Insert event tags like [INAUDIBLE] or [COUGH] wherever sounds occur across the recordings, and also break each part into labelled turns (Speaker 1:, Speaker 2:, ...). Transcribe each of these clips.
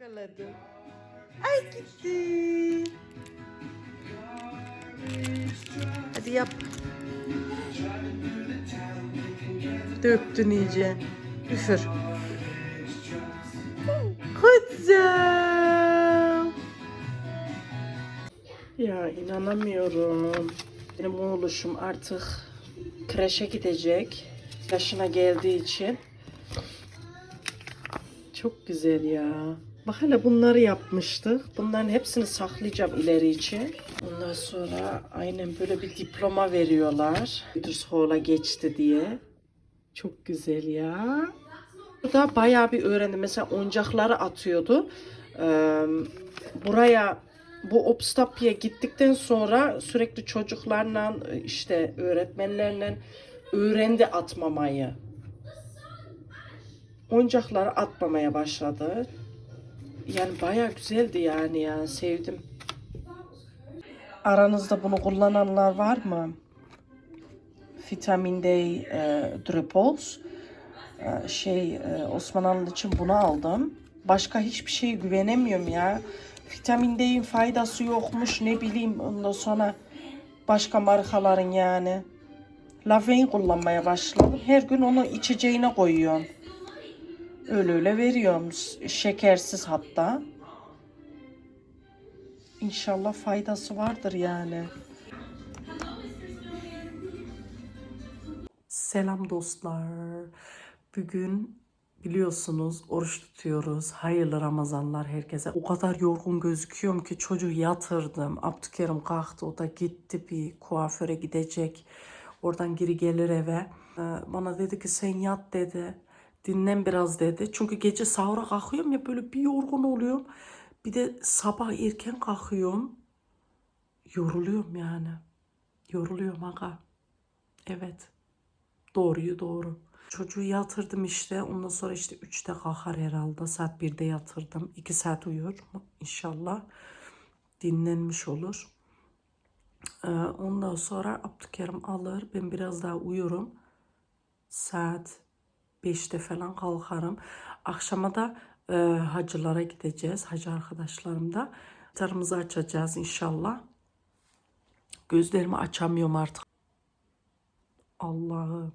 Speaker 1: Yakaladım. Ay gitti. Hadi yap. Döktün iyice. Üfür. Kızım. Ya inanamıyorum. Benim oğluşum artık kreşe gidecek. Yaşına geldiği için. Çok güzel ya. Bak hele bunları yapmıştık. Bunların hepsini saklayacağım ileri için. Ondan sonra aynen böyle bir diploma veriyorlar. Hall'a geçti diye. Çok güzel ya. Burada bayağı bir öğrendim. Mesela oyuncakları atıyordu. Buraya bu Opstapya'ya gittikten sonra sürekli çocuklarla işte öğretmenlerle öğrendi atmamayı. Oyuncakları atmamaya başladı. Yani bayağı güzeldi yani ya sevdim. Aranızda bunu kullananlar var mı? Vitamin D e, Dropols. E, şey e, Osman Hanım için bunu aldım. Başka hiçbir şeye güvenemiyorum ya. Vitamin D'in faydası yokmuş ne bileyim ondan sonra başka markaların yani. Lavin kullanmaya başladım. Her gün onu içeceğine koyuyorum. Öyle veriyorum. Şekersiz hatta. İnşallah faydası vardır yani. Selam dostlar. Bugün biliyorsunuz oruç tutuyoruz. Hayırlı Ramazanlar herkese. O kadar yorgun gözüküyorum ki çocuğu yatırdım. Abdülkerim kalktı. O da gitti bir kuaföre gidecek. Oradan geri gelir eve. Ee, Bana dedi ki sen yat dedi. Dinlen biraz dedi. Çünkü gece sahura kalkıyorum ya böyle bir yorgun oluyorum. Bir de sabah erken kalkıyorum. Yoruluyorum yani. Yoruluyorum aga. Evet. Doğruyu doğru. Çocuğu yatırdım işte. Ondan sonra işte 3'te kalkar herhalde. Saat 1'de yatırdım. 2 saat uyur inşallah. Dinlenmiş olur. Ee, ondan sonra Abdülkerim alır. Ben biraz daha uyurum. Saat 5'te falan kalkarım. Akşama da e, hacılara gideceğiz. Hacı arkadaşlarım da. Tarımızı açacağız inşallah. Gözlerimi açamıyorum artık. Allah'ım.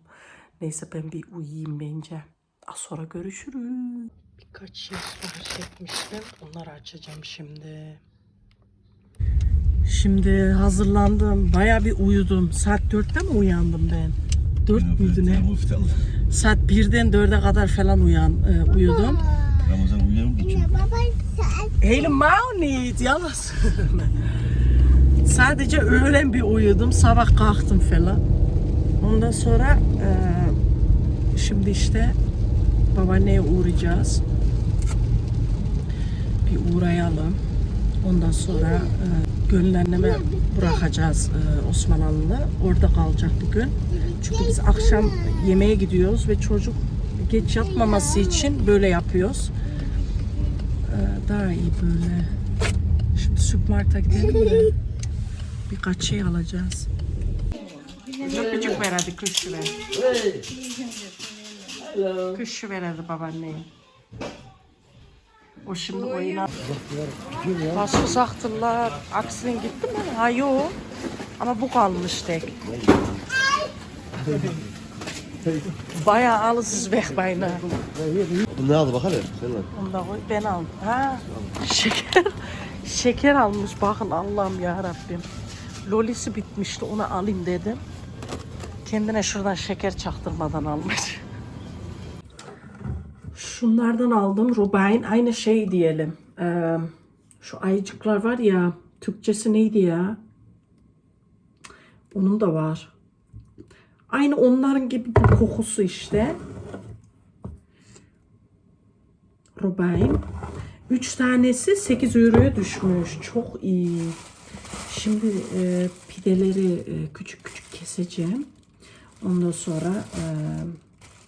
Speaker 1: Neyse ben bir uyuyayım bence. Az sonra görüşürüz. Birkaç şey sipariş etmiştim. Onları açacağım şimdi. Şimdi hazırlandım. Baya bir uyudum. Saat 4'te mi uyandım ben? 4 müydü ne? Saat 1'den 4'e kadar falan uyan, e, uyudum.
Speaker 2: Ramazan uyuyor mu geçiyor?
Speaker 1: Helemaal niet, yalan söyleme. Sadece öğlen bir uyudum, sabah kalktım falan. Ondan sonra e, şimdi işte babaanneye uğrayacağız. Bir uğrayalım. Ondan sonra e, Gönül anneme bırakacağız e, Osmanlı'lı. Orada kalacak bir gün. Çünkü biz akşam yemeğe gidiyoruz ve çocuk geç yatmaması için böyle yapıyoruz. Ee, daha iyi böyle. Şimdi süpermarkete gidelim de birkaç şey alacağız. Öpücük ver hadi kuşu ver. Kuşu ver hadi babaanneye. O şimdi oyuna... Nasıl uzaktılar? Aksine gitti mi? Ha. Ama bu kalmış tek. Bayağı alısız bekmayın
Speaker 2: Bu ne aldı bakalım?
Speaker 1: Koy. Ben aldım. Ha, şeker. Şeker almış. Bakın Allah'ım ya Rabbim. Lolisi bitmişti. Onu alayım dedim. Kendine şuradan şeker çaktırmadan almış. Şunlardan aldım. Rubain. Aynı şey diyelim. Ee, şu ayıcıklar var ya. Türkçesi neydi ya? Onun da var. Aynı onların gibi bir kokusu işte. Rubain. 3 tanesi 8 euroya düşmüş. Çok iyi. Şimdi e, pideleri e, küçük küçük keseceğim. Ondan sonra e,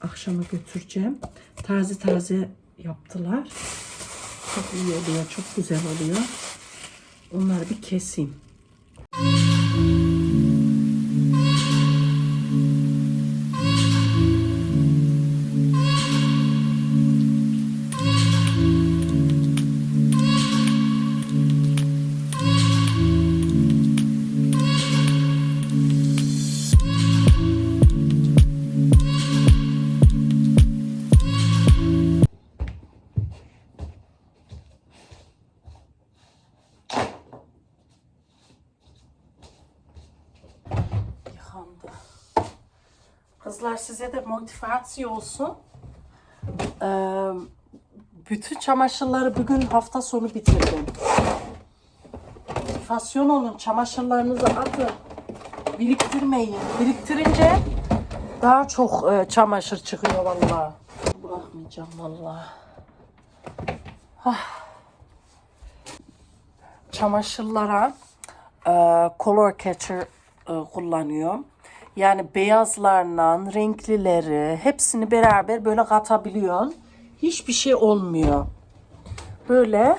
Speaker 1: akşama götüreceğim. Taze taze yaptılar. Çok iyi oluyor. Çok güzel oluyor. Onları bir keseyim. Kızlar size de motivasyon olsun. Ee, bütün çamaşırları bugün hafta sonu bitirdim. Motivasyon olun. Çamaşırlarınızı atın. Biriktirmeyin. Biriktirince daha çok e, çamaşır çıkıyor vallahi. Bırakmayacağım vallahi. Ah. Çamaşırlara e, color catcher e, kullanıyorum. Yani beyazlarla renklileri hepsini beraber böyle katabiliyorsun. Hiçbir şey olmuyor. Böyle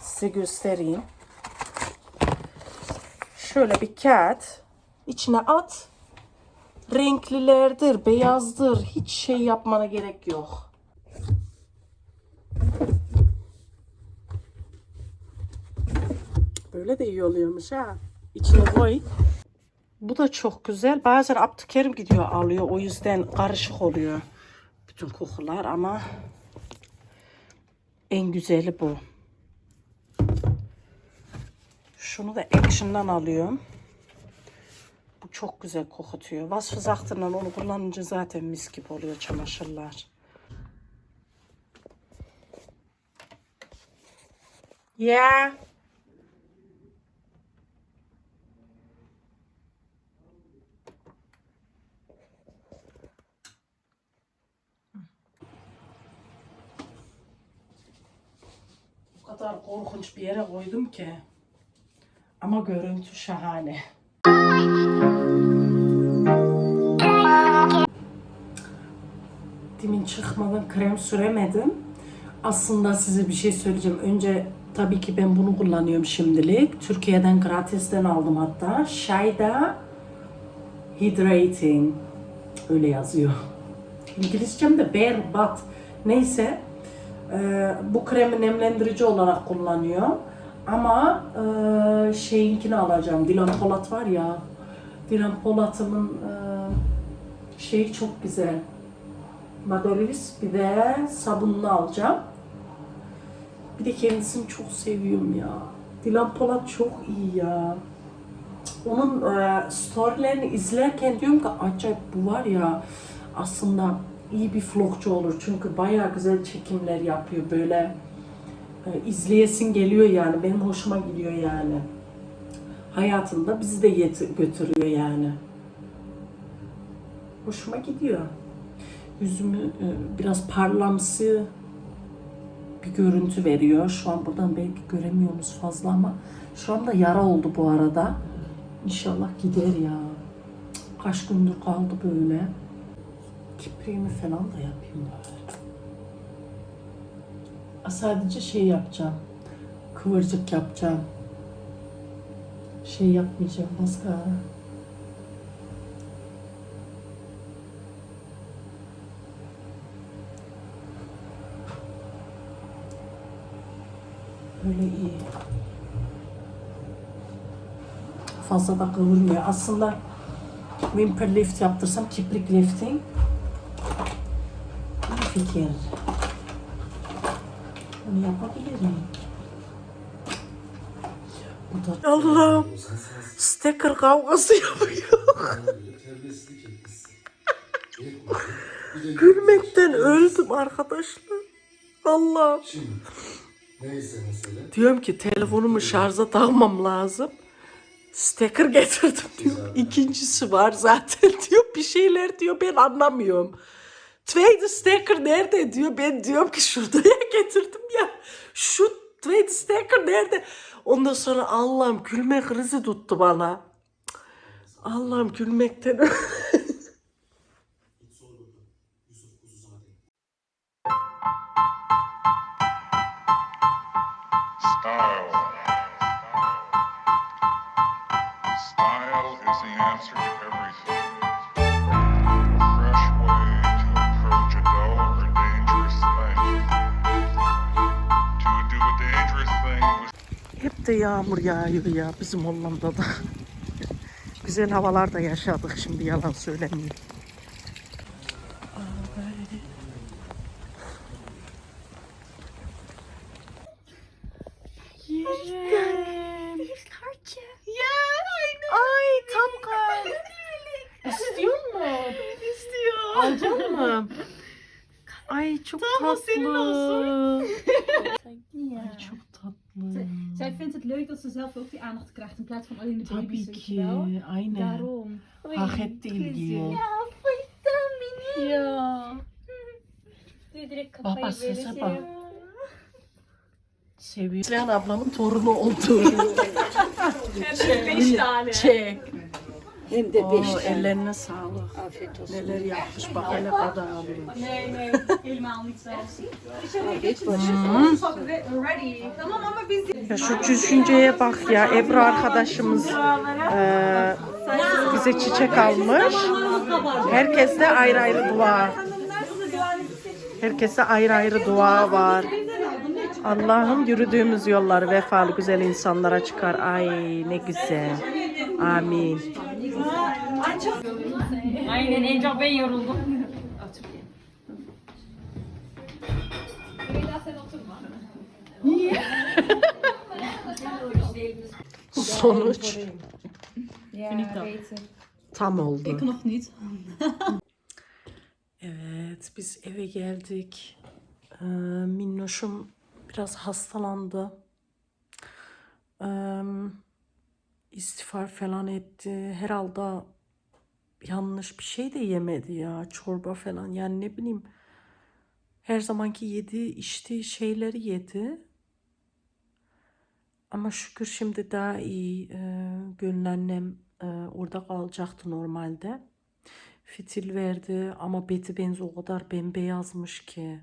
Speaker 1: size göstereyim. Şöyle bir kağıt içine at. Renklilerdir, beyazdır. Hiç şey yapmana gerek yok. Böyle de iyi oluyormuş ha. İçine koy. Bu da çok güzel. Bazen Abdülkerim gidiyor alıyor. O yüzden karışık oluyor. Bütün kokular ama en güzeli bu. Şunu da Action'dan alıyorum. Bu çok güzel kokutuyor. Vasfı zahtından onu kullanınca zaten mis gibi oluyor çamaşırlar. Yeah. Kadar korkunç bir yere koydum ki. Ama görüntü şahane. Demin çıkmadan krem süremedim. Aslında size bir şey söyleyeceğim. Önce tabii ki ben bunu kullanıyorum şimdilik. Türkiye'den gratisten aldım hatta. Shayda Hydrating. Öyle yazıyor. İngilizcem de berbat. Neyse. Ee, bu kremi nemlendirici olarak kullanıyor. Ama e, şeyinkini alacağım. Dilan Polat var ya. Dilan Polat'ımın e, şeyi çok güzel. Madolivis bir de sabununu alacağım. Bir de kendisini çok seviyorum ya. Dilan Polat çok iyi ya. Onun e, storylerini izlerken diyorum ki acayip bu var ya aslında iyi bir vlogcu olur. Çünkü bayağı güzel çekimler yapıyor böyle. E, izleyesin geliyor yani. Benim hoşuma gidiyor yani. Hayatında bizi de yet- götürüyor yani. Hoşuma gidiyor. Yüzümü e, biraz parlamsı bir görüntü veriyor. Şu an buradan belki göremiyoruz fazla ama şu anda yara oldu bu arada. İnşallah gider ya. Kaç gündür kaldı böyle. Kipriğimi falan da yapayım bari. Sadece şey yapacağım. Kıvırcık yapacağım. Şey yapmayacağım maskara. Böyle iyi. Fazla da kıvırmıyor. Aslında Wimper lift yaptırsam kiprik lifting fikir. Bunu yapabilirim. Bu da Allah'ım sticker kavgası yapıyor. [LAUGHS] Gülmekten öldüm arkadaşlar.
Speaker 3: Mesele.
Speaker 1: Diyorum ki telefonumu şarja takmam lazım. Steker getirdim diyor. İkincisi var zaten diyor. Bir şeyler diyor ben anlamıyorum. Tweede steker nerede diyor. Ben diyorum ki şuraya [LAUGHS] getirdim ya. Şu tweede steker nerede? Ondan sonra Allah'ım gülme krizi tuttu bana. Allah'ım gülmekten
Speaker 4: Style. Style is the answer to
Speaker 1: de yağmur yağıyor ya bizim Hollanda'da. Güzel havalar da yaşadık şimdi yalan söylemeyeyim. Ya aynen. Ay tam kal. İstiyor mu? İstiyor. [LAUGHS] Ay [LAUGHS] çok tatlı.
Speaker 5: Ja.
Speaker 1: Ay çok tatlı.
Speaker 5: Zij vindt het leuk dat ze zelf ook die aandacht krijgt in plaats van alleen de
Speaker 1: Tabii
Speaker 5: baby's, wel.
Speaker 1: Aynen.
Speaker 5: Daarom.
Speaker 1: Hak etti ilgiyi.
Speaker 5: Ja.
Speaker 6: Bir direkt
Speaker 1: Bak
Speaker 6: kafayı
Speaker 1: bak sese bak. Seviyor. Ablamın torunu oldu.
Speaker 6: Beş tane.
Speaker 1: Çek.
Speaker 7: Hem de beş tane.
Speaker 1: ellerine sağlık.
Speaker 7: Afiyet olsun.
Speaker 1: Neler yapmış bak hele kadar alıyor.
Speaker 6: Nee, nee, helemaal niet zelfs.
Speaker 7: Afiyet olsun.
Speaker 1: Ya şu düşünceye bak ya Ebru arkadaşımız eee, bize çiçek almış. Herkeste ayrı ayrı dua. Herkese ayrı ayrı dua var. Allah'ım yürüdüğümüz yolları vefalı güzel insanlara çıkar. Ay ne güzel. Amin.
Speaker 6: Aynen en çok ben yoruldum.
Speaker 1: Sonuç tam oldu.
Speaker 5: Niet.
Speaker 1: Evet, biz eve geldik. Ee, Minnoşum biraz hastalandı. Ee, istiğfar falan etti. Herhalde yanlış bir şey de yemedi ya. Çorba falan. Yani ne bileyim. Her zamanki yediği, içtiği şeyleri yedi. Ama şükür şimdi daha iyi. Ee, Gönül annem e, orada kalacaktı normalde fitil verdi ama beti benzi o kadar bembeyazmış ki.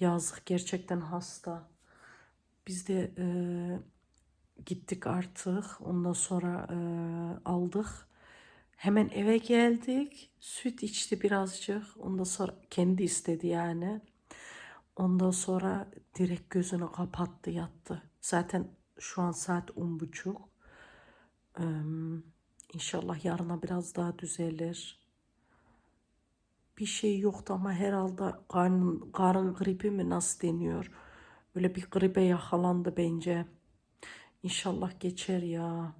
Speaker 1: Yazık gerçekten hasta. Biz de e, gittik artık. Ondan sonra e, aldık. Hemen eve geldik. Süt içti birazcık. Ondan sonra kendi istedi yani. Ondan sonra direkt gözünü kapattı yattı. Zaten şu an saat on buçuk. Eee, İnşallah yarına biraz daha düzelir bir şey yoktu ama herhalde karın, karın gribi mi nasıl deniyor? Böyle bir gribe yakalandı bence. İnşallah geçer ya.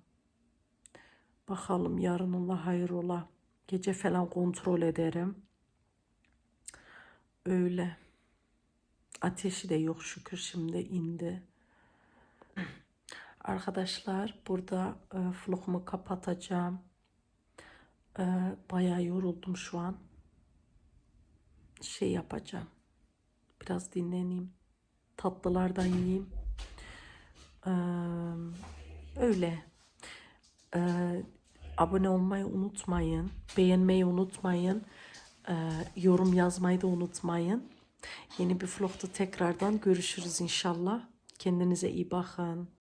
Speaker 1: Bakalım yarın Allah hayır ola. Gece falan kontrol ederim. Öyle. Ateşi de yok şükür şimdi indi. Arkadaşlar burada e, vlogumu kapatacağım. E, bayağı yoruldum şu an şey yapacağım. Biraz dinleneyim. Tatlılardan yiyeyim. Öyle. Ee, abone olmayı unutmayın. Beğenmeyi unutmayın. Ee, yorum yazmayı da unutmayın. Yeni bir vlogda tekrardan görüşürüz inşallah. Kendinize iyi bakın.